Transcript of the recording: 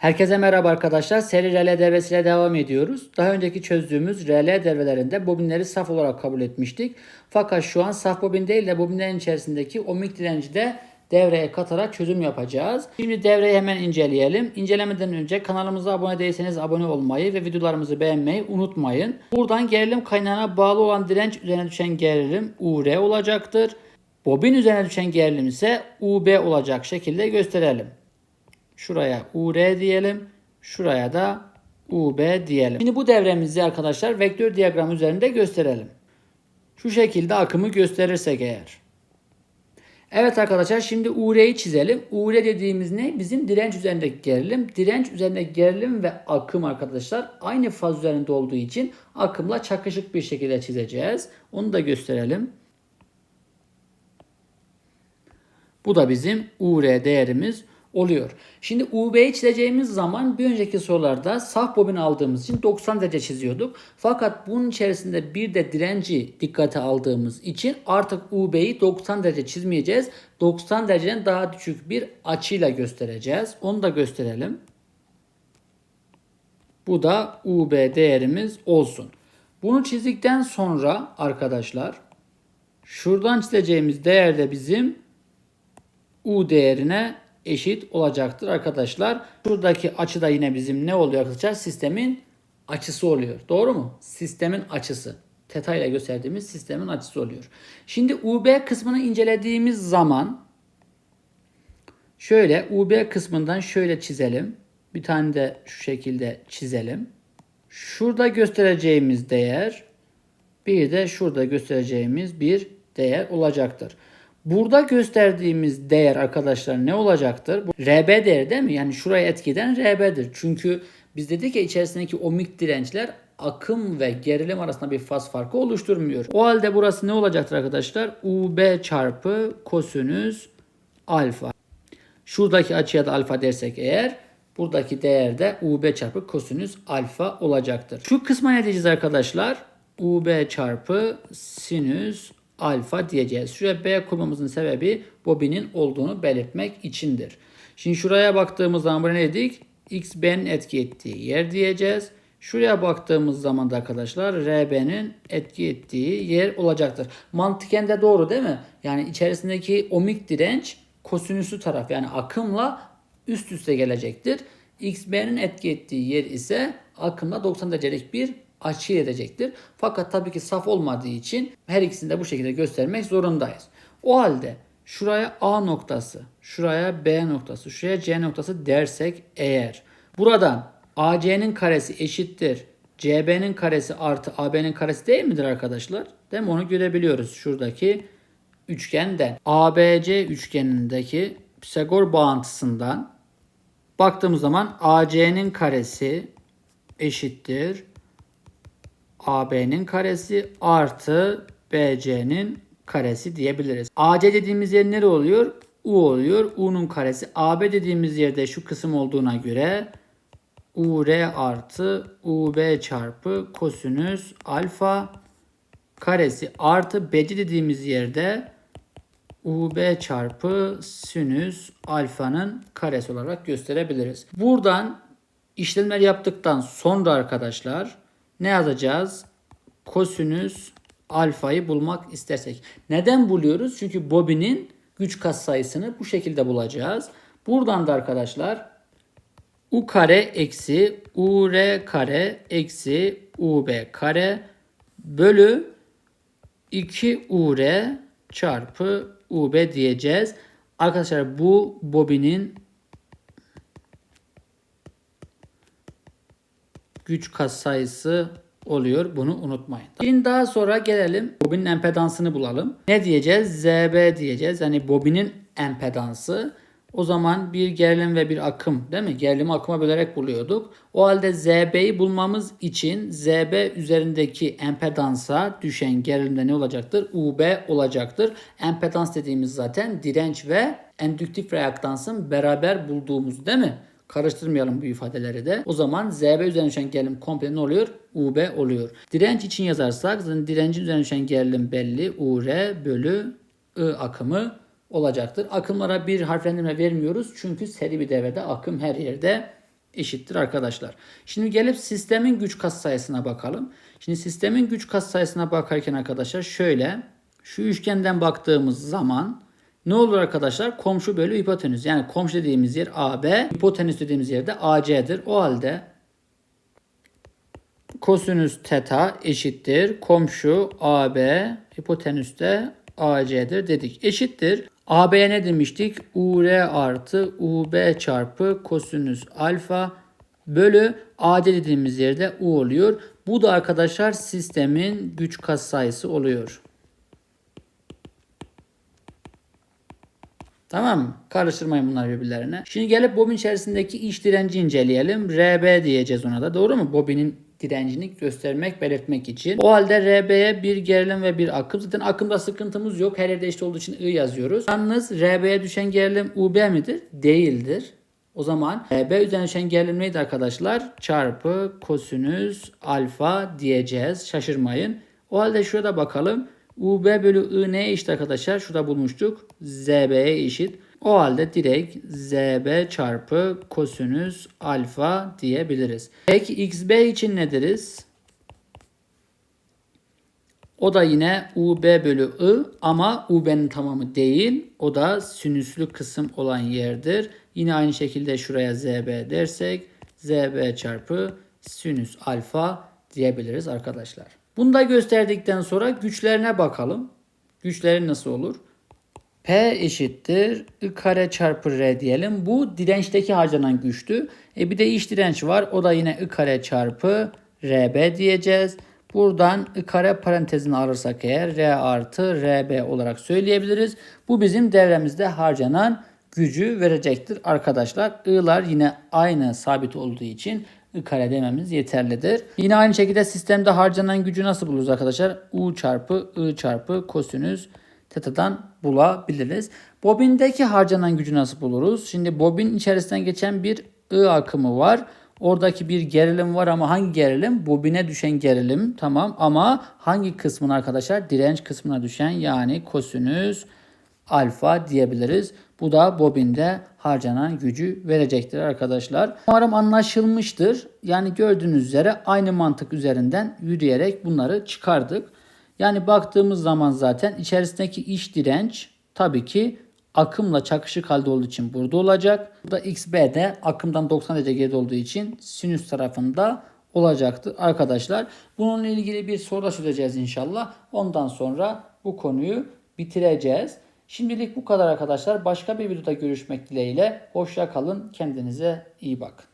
Herkese merhaba arkadaşlar. Seri RL devresiyle devam ediyoruz. Daha önceki çözdüğümüz RL devrelerinde bobinleri saf olarak kabul etmiştik. Fakat şu an saf bobin değil de bobinlerin içerisindeki ohmik direnci de devreye katarak çözüm yapacağız. Şimdi devreyi hemen inceleyelim. İncelemeden önce kanalımıza abone değilseniz abone olmayı ve videolarımızı beğenmeyi unutmayın. Buradan gerilim kaynağına bağlı olan direnç üzerine düşen gerilim UR olacaktır. Bobin üzerine düşen gerilim ise UB olacak şekilde gösterelim. Şuraya UR diyelim. Şuraya da UB diyelim. Şimdi bu devremizi arkadaşlar vektör diyagram üzerinde gösterelim. Şu şekilde akımı gösterirsek eğer. Evet arkadaşlar şimdi UR'yi çizelim. UR dediğimiz ne? Bizim direnç üzerindeki gerilim. Direnç üzerindeki gerilim ve akım arkadaşlar aynı faz üzerinde olduğu için akımla çakışık bir şekilde çizeceğiz. Onu da gösterelim. Bu da bizim UR değerimiz oluyor. Şimdi UB'yi çizeceğimiz zaman bir önceki sorularda saf bobin aldığımız için 90 derece çiziyorduk. Fakat bunun içerisinde bir de direnci dikkate aldığımız için artık UB'yi 90 derece çizmeyeceğiz. 90 dereceden daha düşük bir açıyla göstereceğiz. Onu da gösterelim. Bu da UB değerimiz olsun. Bunu çizdikten sonra arkadaşlar şuradan çizeceğimiz değer de bizim U değerine eşit olacaktır arkadaşlar. Şuradaki açı da yine bizim ne oluyor arkadaşlar? Sistemin açısı oluyor. Doğru mu? Sistemin açısı. Teta ile gösterdiğimiz sistemin açısı oluyor. Şimdi UB kısmını incelediğimiz zaman şöyle UB kısmından şöyle çizelim. Bir tane de şu şekilde çizelim. Şurada göstereceğimiz değer bir de şurada göstereceğimiz bir değer olacaktır. Burada gösterdiğimiz değer arkadaşlar ne olacaktır? Bu RB değeri değil mi? Yani şuraya etki eden RB'dir. Çünkü biz dedik ya içerisindeki ohmik dirençler akım ve gerilim arasında bir faz farkı oluşturmuyor. O halde burası ne olacaktır arkadaşlar? UB çarpı kosinüs alfa. Şuradaki açıya da alfa dersek eğer buradaki değer de UB çarpı kosinüs alfa olacaktır. Şu kısma ne diyeceğiz arkadaşlar? UB çarpı sinüs alfa diyeceğiz. Şuraya B koymamızın sebebi bobinin olduğunu belirtmek içindir. Şimdi şuraya baktığımız zaman buraya ne dedik? X B'nin etki ettiği yer diyeceğiz. Şuraya baktığımız zaman da arkadaşlar RB'nin etki ettiği yer olacaktır. Mantıken de doğru değil mi? Yani içerisindeki ohmik direnç kosinüsü taraf yani akımla üst üste gelecektir. XB'nin etki ettiği yer ise akımla 90 derecelik bir açı edecektir. Fakat tabii ki saf olmadığı için her ikisini de bu şekilde göstermek zorundayız. O halde şuraya A noktası, şuraya B noktası, şuraya C noktası dersek eğer buradan AC'nin karesi eşittir CB'nin karesi artı AB'nin karesi değil midir arkadaşlar? Değil mi? Onu görebiliyoruz şuradaki üçgenden. ABC üçgenindeki Pisagor bağıntısından baktığımız zaman AC'nin karesi eşittir AB'nin karesi artı BC'nin karesi diyebiliriz. AC dediğimiz yer nere oluyor? U oluyor. U'nun karesi. AB dediğimiz yerde şu kısım olduğuna göre UR artı UB çarpı kosinüs alfa karesi artı BC dediğimiz yerde UB çarpı sinüs alfanın karesi olarak gösterebiliriz. Buradan işlemler yaptıktan sonra arkadaşlar ne yazacağız? Kosinüs alfayı bulmak istersek. Neden buluyoruz? Çünkü bobinin güç katsayısını bu şekilde bulacağız. Buradan da arkadaşlar u kare eksi ur kare eksi ub kare bölü 2 ur çarpı ub diyeceğiz. Arkadaşlar bu bobinin güç katsayısı oluyor. Bunu unutmayın. Şimdi daha sonra gelelim bobinin empedansını bulalım. Ne diyeceğiz? ZB diyeceğiz. Yani bobinin empedansı. O zaman bir gerilim ve bir akım değil mi? Gerilimi akıma bölerek buluyorduk. O halde ZB'yi bulmamız için ZB üzerindeki empedansa düşen gerilimde ne olacaktır? UB olacaktır. Empedans dediğimiz zaten direnç ve endüktif reaktansın beraber bulduğumuz değil mi? Karıştırmayalım bu ifadeleri de. O zaman ZB üzerine düşen gerilim komple ne oluyor? UB oluyor. Direnç için yazarsak zaten direncin üzerine düşen gerilim belli. UR bölü I akımı olacaktır. Akımlara bir harflendirme vermiyoruz. Çünkü seri bir devrede akım her yerde eşittir arkadaşlar. Şimdi gelip sistemin güç katsayısına bakalım. Şimdi sistemin güç katsayısına bakarken arkadaşlar şöyle şu üçgenden baktığımız zaman ne olur arkadaşlar? Komşu bölü hipotenüs. Yani komşu dediğimiz yer AB, hipotenüs dediğimiz yer de AC'dir. O halde kosinüs teta eşittir. Komşu AB, hipotenüs de AC'dir dedik. Eşittir. AB'ye ne demiştik? UR artı UB çarpı kosinüs alfa bölü AD dediğimiz yerde U oluyor. Bu da arkadaşlar sistemin güç katsayısı oluyor. Tamam mı? Karıştırmayın bunları birbirlerine. Şimdi gelip bobin içerisindeki iç direnci inceleyelim. RB diyeceğiz ona da. Doğru mu? Bobinin direncini göstermek, belirtmek için. O halde RB'ye bir gerilim ve bir akım. Zaten akımda sıkıntımız yok. Her yerde eşit olduğu için I yazıyoruz. Yalnız RB'ye düşen gerilim UB midir? Değildir. O zaman RB üzerine düşen gerilim neydi arkadaşlar? Çarpı kosinüs alfa diyeceğiz. Şaşırmayın. O halde şurada bakalım. UB bölü I neye eşit arkadaşlar? Şurada bulmuştuk. ZB'ye eşit. O halde direkt ZB çarpı kosinüs alfa diyebiliriz. Peki XB için ne deriz? O da yine UB bölü I ama UB'nin tamamı değil. O da sinüslü kısım olan yerdir. Yine aynı şekilde şuraya ZB dersek ZB çarpı sinüs alfa diyebiliriz arkadaşlar. Bunu da gösterdikten sonra güçlerine bakalım. Güçleri nasıl olur? P eşittir I kare çarpı R diyelim. Bu dirençteki harcanan güçtü. E bir de iç direnç var. O da yine I kare çarpı RB diyeceğiz. Buradan I kare parantezini alırsak eğer R artı RB olarak söyleyebiliriz. Bu bizim devremizde harcanan gücü verecektir arkadaşlar. I'lar yine aynı sabit olduğu için I kare dememiz yeterlidir. Yine aynı şekilde sistemde harcanan gücü nasıl buluruz arkadaşlar? U çarpı I çarpı kosinüs teta'dan bulabiliriz. Bobindeki harcanan gücü nasıl buluruz? Şimdi bobin içerisinden geçen bir I akımı var. Oradaki bir gerilim var ama hangi gerilim? Bobine düşen gerilim tamam ama hangi kısmına arkadaşlar? Direnç kısmına düşen yani kosinüs alfa diyebiliriz. Bu da bobinde harcanan gücü verecektir arkadaşlar. Umarım anlaşılmıştır. Yani gördüğünüz üzere aynı mantık üzerinden yürüyerek bunları çıkardık. Yani baktığımız zaman zaten içerisindeki iç direnç tabii ki akımla çakışık halde olduğu için burada olacak. Burada XB de akımdan 90 derece geride olduğu için sinüs tarafında olacaktır arkadaşlar. Bununla ilgili bir soru da çözeceğiz inşallah. Ondan sonra bu konuyu bitireceğiz. Şimdilik bu kadar arkadaşlar. Başka bir videoda görüşmek dileğiyle. Hoşça kalın. Kendinize iyi bakın.